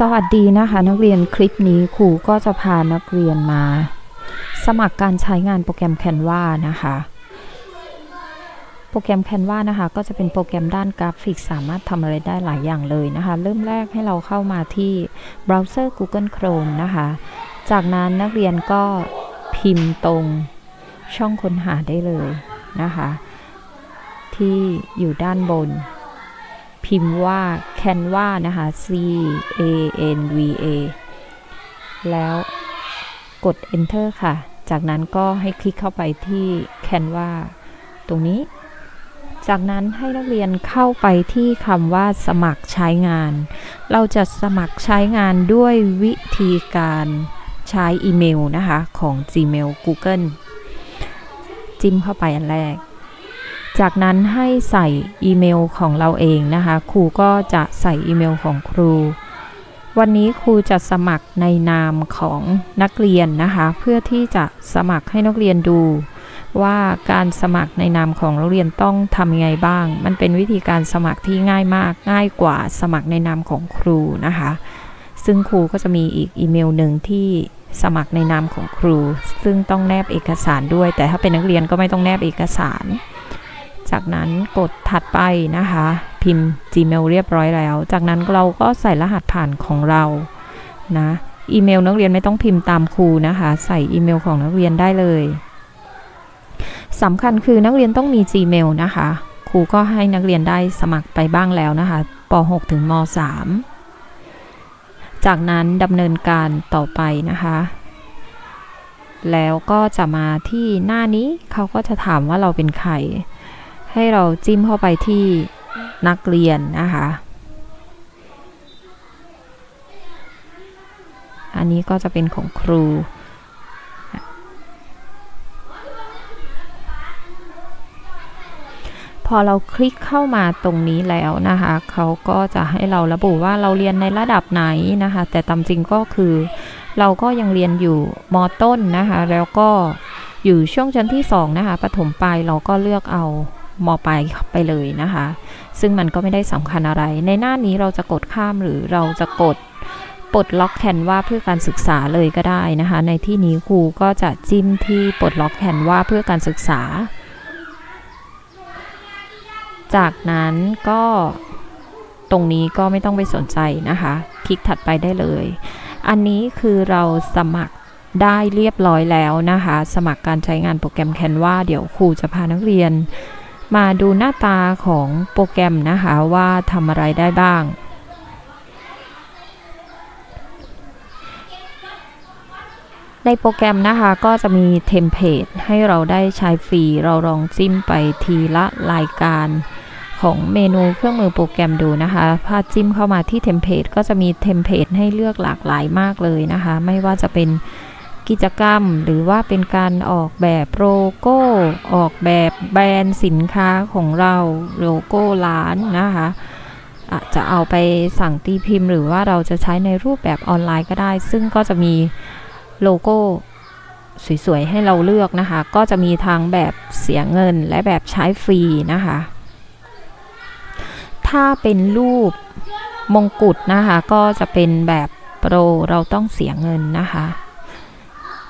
สวัสดีนะคะ นักเรียนคลิปนี้ครูก็จะพานักเรียนมา สมัครการใช้งานโปรแกรม Canva นะคะ โปรแกรม Canva นะคะ ก็จะเป็นโปรแกรมด้านกราฟิกสามารถทำอะไรได้หลายอย่างเลยนะคะ เริ่มแรกให้เราเข้ามาที่เบราว์เซอร์ Google Chrome นะคะ จากนั้นนักเรียนก็พิมพ์ตรงช่องค้นหาได้เลยนะคะ ที่อยู่ด้านบน พิมพ์ว่า Canva นะคะ C A N V A แล้วกด Enter ค่ะ จากนั้นก็ให้คลิกเข้าไปที่ Canva ตรงนี้ จากนั้นให้นักเรียนเข้าไปที่คำว่าสมัครใช้งาน เราจะสมัครใช้งานด้วยวิธีการใช้อีเมลนะคะ ของ Gmail Google จิ้มเข้าไปอันแรก จากนั้นให้ใส่อีเมลของเราเองนะคะ ครูก็จะใส่อีเมลของครู วันนี้ครูจะสมัครในนามของนักเรียนนะคะ เพื่อที่จะสมัครให้นักเรียนดู ว่าการสมัครในนามของนักเรียนต้องทำยังไงบ้าง มันเป็นวิธีการสมัครที่ง่ายมาก ง่ายกว่าสมัครในนามของครูนะคะ ซึ่งครูก็จะมีอีกอีเมลหนึ่งที่สมัครในนามของครู ซึ่งต้องแนบเอกสารด้วย แต่ถ้าเป็นนักเรียนก็ไม่ต้องแนบเอกสาร จากนั้นกดถัดไปนะคะ พิมพ์ Gmail เรียบร้อยแล้ว จากนั้นเราก็ใส่รหัสผ่านของเรานะอีเมลนักเรียนไม่ต้องพิมพ์ตามครูนะคะ ใส่อีเมลของนักเรียนได้เลยสำคัญคือนักเรียนต้องมี Gmail นะคะ ครูก็ให้นักเรียนได้สมัครไปบ้างแล้วนะคะป .6 ถึงม .3 จากนั้นดำเนินการต่อไปนะคะ แล้วก็จะมาที่หน้านี้เขาก็จะถามว่าเราเป็นใคร ให้เราจิ้มเข้าไปที่นักเรียนนะคะ อันนี้ก็จะเป็นของครู พอเราคลิกเข้ามาตรงนี้แล้วนะคะ เขาก็จะให้เราระบุว่าเราเรียนในระดับไหนนะคะ แต่ตามจริงก็คือเราก็ยังเรียนอยู่มต้นนะคะ แล้วก็อยู่ช่วงชั้นที่ 2 นะคะปฐมปลายเราก็เลือกเอา มปลายไปเลยนะคะ ซึ่งมันก็ไม่ได้สำคัญอะไร ในหน้านี้เราจะกดข้ามหรือเราจะกดปลดล็อกแคนวาเพื่อการศึกษาเลยก็ได้นะคะ ในที่นี้ครูก็จะจิ้มที่ปลดล็อกแคนวาเพื่อการศึกษา จากนั้นก็ตรงนี้ก็ไม่ต้องไปสนใจนะคะ คลิกถัดไปได้เลย อันนี้คือเราสมัครได้เรียบร้อยแล้วนะคะ สมัครการใช้งานโปรแกรม Canva เดี๋ยวครูจะพานักเรียน มาดูหน้าตาของโปรแกรมนะคะว่าทำอะไรได้บ้าง ในโปรแกรมนะคะก็จะมีเทมเพลตให้เราได้ใช้ฟรี เราลองจิ้มไปทีละรายการของเมนูเครื่องมือโปรแกรมดูนะคะพาจิ้มเข้ามาที่เทมเพลตก็จะมีเทมเพลตให้เลือกหลากหลายมากเลยนะคะ ไม่ว่าจะเป็น กิจกรรม หรือว่าเป็นการออกแบบโลโก้ ออกแบบแบรนด์สินค้าของเราโลโก้ร้านนะคะอาจจะเอาไปสั่งตีพิมพ์ หรือว่าเราจะใช้ในรูปแบบออนไลน์ก็ได้ ซึ่งก็จะมีโลโก้สวยๆ ให้เราเลือกนะคะ ก็จะมีทางแบบเสียเงินและแบบใช้ฟรีนะคะ ถ้าเป็นรูปมงกุฎนะคะ ก็จะเป็นแบบโปรเราต้องเสียเงินนะคะ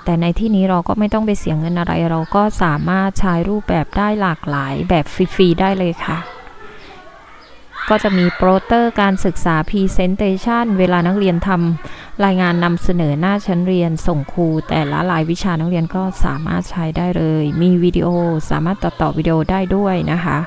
แต่ในที่นี้เราก็ไม่ต้องไปเสียเงินอะไร เราก็สามารถใช้รูปแบบได้หลากหลายแบบฟรีๆได้เลยค่ะ ก็จะมีโปรเตอร์การศึกษา Presentation เวลานักเรียนทำรายงานนำเสนอหน้าชั้นเรียนส่งครู แต่ละรายวิชานักเรียนก็สามารถใช้ได้เลย มีวิดีโอสามารถตัดต่อวิดีโอได้ด้วยนะคะ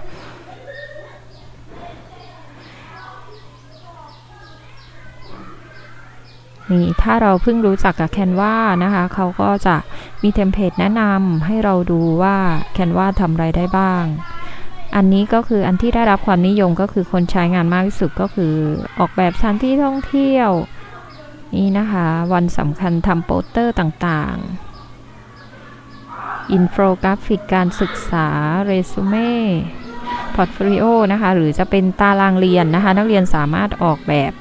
นี่ถ้าเราเพิ่งรู้จักกับ Canva นะคะเขาก็จะมีเทมเพลตแนะนำให้เราดูว่า Canva ทำอะไรได้บ้าง อันนี้ก็คืออันที่ได้รับความนิยมก็คือคนใช้งานมากที่สุดก็คือออกแบบสถานที่ท่องเที่ยว นี่นะคะ วันสำคัญทำโปสเตอร์ต่างๆ อินโฟกราฟิกการศึกษา เรซูเม่พอร์ตโฟลิโอนะคะ หรือจะเป็นตารางเรียนนะคะ นักเรียนสามารถออกแบบ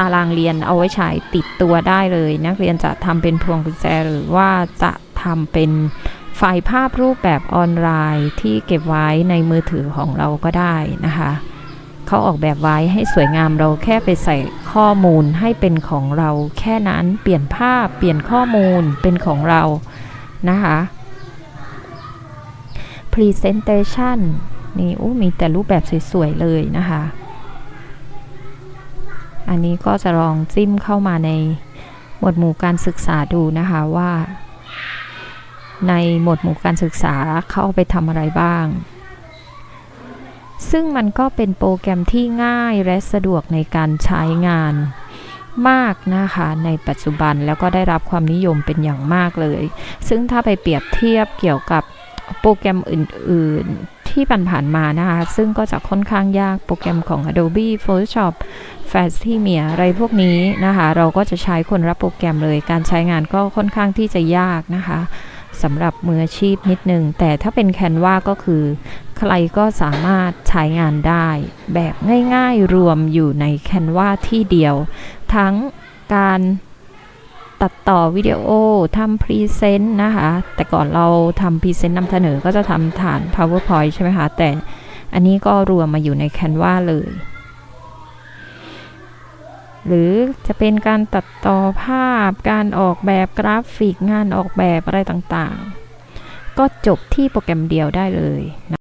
ตารางเรียนเอาไว้ใช้ติดตัวได้เลย นักเรียนจะทำเป็นพวงกุญแจหรือว่าจะทำเป็นไฟล์ภาพรูปแบบออนไลน์ที่เก็บไว้ในมือถือของเราก็ได้นะคะเขาออกแบบไว้ให้สวยงามเราแค่ไปใส่ข้อมูลให้เป็นของเราแค่นั้นเปลี่ยนภาพเปลี่ยนข้อมูลเป็นของเรานะคะ Presentation นี่อู้มีแต่รูปแบบสวย ๆ เลยนะคะ อันนี้ก็จะลองจิ้มเข้ามาในหมวดหมู่การศึกษาดูนะคะว่า ในหมวดหมู่การศึกษาเขาเอาไปทำอะไรบ้าง ซึ่งมันก็เป็นโปรแกรมที่ง่ายและสะดวกในการใช้งานมากนะคะในปัจจุบันแล้วก็ได้รับความนิยมเป็นอย่างมากเลย ซึ่งถ้าไปเปรียบเทียบเกี่ยวกับโปรแกรมอื่น ๆ ที่ผ่านๆมานะคะ ซึ่งก็จะค่อนข้างยากโปรแกรมของ Adobe Photoshop f a s t i m i a อะไรพวกนี้นะคะ เราก็จะใช้คนรับโปรแกรมเลย การใช้งานก็ค่อนข้างที่จะยากนะคะสำหรับมืออาชีพนิดนึง แต่ถ้าเป็น Canva ก็คือ ใครก็สามารถใช้งานได้ แบบง่ายๆรวมอยู่ใน Canva ที่เดียว ทั้งการ ตัดต่อวิดีโอทำพรีเซนต์นะคะ แต่ก่อนเราทำพรีเซนต์นำเสนอก็จะทำฐาน PowerPoint ใช่ไหมคะ แต่อันนี้ก็รวมมาอยู่ใน Canva เลย หรือจะเป็นการตัดต่อภาพ การออกแบบกราฟิก งานออกแบบอะไรต่างๆ ก็จบที่โปรแกรมเดียวได้เลยนะ